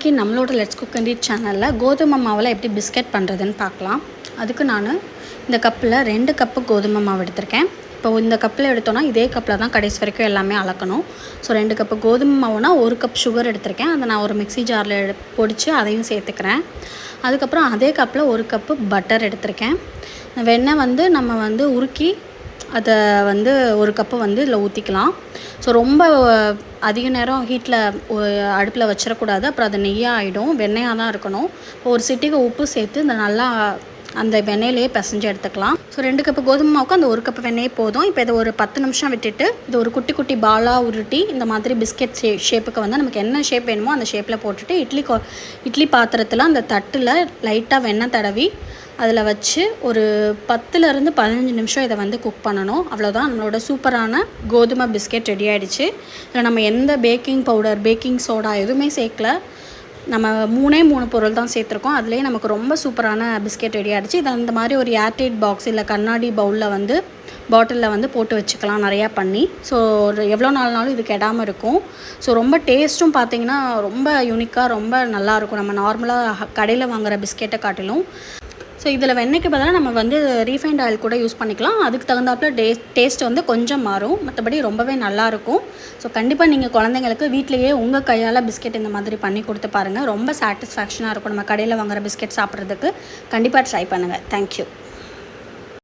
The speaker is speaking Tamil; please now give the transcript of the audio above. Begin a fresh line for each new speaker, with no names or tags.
இன்றைக்கி நம்மளோட லெட்ஸ் குக் அண்ட் ஈட் சேனலில் கோதுமை மாவில் எப்படி பிஸ்கெட் பண்ணுறதுன்னு பார்க்கலாம். அதுக்கு நான் இந்த கப்பில் ரெண்டு கப்பு கோதுமை மாவு எடுத்திருக்கேன். இப்போ இந்த கப்பில் எடுத்தோன்னா இதே கப்பில் தான் கடைசி வரைக்கும் எல்லாமே அளக்கணும். ஸோ ரெண்டு கப்பு கோதுமை மாவுனா ஒரு கப் சுகர் எடுத்திருக்கேன். அதை நான் ஒரு மிக்ஸி ஜாரில் எடு பொடிச்சு அதையும் சேர்த்துக்கிறேன். அதுக்கப்புறம் அதே கப்பில் ஒரு கப்பு பட்டர் எடுத்திருக்கேன். வெண்ணெய் வந்து நம்ம வந்து உருக்கி அதை வந்து ஒரு கப்பு வந்து இதில் ஊற்றிக்கலாம் ஸோ ரொம்ப அதிக நேரம் ஹீட்டில் அடுப்பில் வச்சிடக்கூடாது அப்புறம் அது நெய்யாக ஆகிடும் வெண்ணெயாக தான் இருக்கணும். ஒரு சிட்டிக்கு உப்பு சேர்த்து இந்த நல்லா அந்த வெண்ணெயிலேயே பிசைஞ்சு எடுத்துக்கலாம். ஸோ ரெண்டு கப்பு கோதுமை மாவுக்கு அந்த ஒரு கப்பு வெண்ணெய் போதும். இப்போ இதை ஒரு பத்து நிமிஷம் விட்டுட்டு இது ஒரு குட்டி குட்டி பாலாக உருட்டி இந்த மாதிரி பிஸ்கெட் ஷே ஷேப்புக்கு வந்து நமக்கு என்ன ஷேப் வேணுமோ அந்த ஷேப்பில் போட்டுட்டு இட்லி கோ இட்லி பாத்திரத்தில் அந்த தட்டில் லைட்டாக வெண்ணெய் தடவி அதில் வச்சு ஒரு பத்துலேருந்து பதினஞ்சு நிமிஷம் இதை வந்து குக் பண்ணணும். அவ்வளோதான் நம்மளோட சூப்பரான கோதுமை பிஸ்கெட் ரெடி ஆகிடுச்சு இதில் நம்ம எந்த பேக்கிங் பவுடர் பேக்கிங் சோடா எதுவுமே சேர்க்கல. நம்ம மூணே மூணு பொருள் தான் சேர்த்துருக்கோம். அதுலேயே நமக்கு ரொம்ப சூப்பரான பிஸ்கெட் ரெடி ஆகிடுச்சு இதை அந்த மாதிரி ஒரு ஏர்டைட் பாக்ஸ் இல்லை கண்ணாடி பவுலில் வந்து பாட்டிலில் வந்து போட்டு வச்சுக்கலாம் நிறையா பண்ணி. ஸோ ஒரு எவ்வளோ நாள்னாலும் இது கெடாமல் இருக்கும். ஸோ ரொம்ப டேஸ்ட்டும் பார்த்தீங்கன்னா ரொம்ப யூனிக்காக ரொம்ப நல்லாயிருக்கும் நம்ம நார்மலாக கடையில் வாங்குகிற பிஸ்கெட்டை காட்டிலும். ஸோ இதில் வெண்ணெய்க்கு பதிலாக நம்ம வந்து ரீஃபைண்ட் ஆயில் கூட யூஸ் பண்ணிக்கலாம். அதுக்கு தகுந்தாப்புல டே டேஸ்ட் வந்து கொஞ்சம் மாறும். மற்றபடி ரொம்பவே நல்லாயிருக்கும் ஸோ கண்டிப்பாக நீங்கள் குழந்தைங்களுக்கு வீட்லேயே உங்கள் கையால் பிஸ்கெட் இந்த மாதிரி பண்ணி கொடுத்து பாருங்கள் ரொம்ப சாட்டிஸ்ஃபேக்ஷனாக இருக்கும். நம்ம கடையில் வாங்குற பிஸ்கெட் சாப்பிட்றதுக்கு. கண்டிப்பாக ட்ரை பண்ணுங்கள் தேங்க்யூ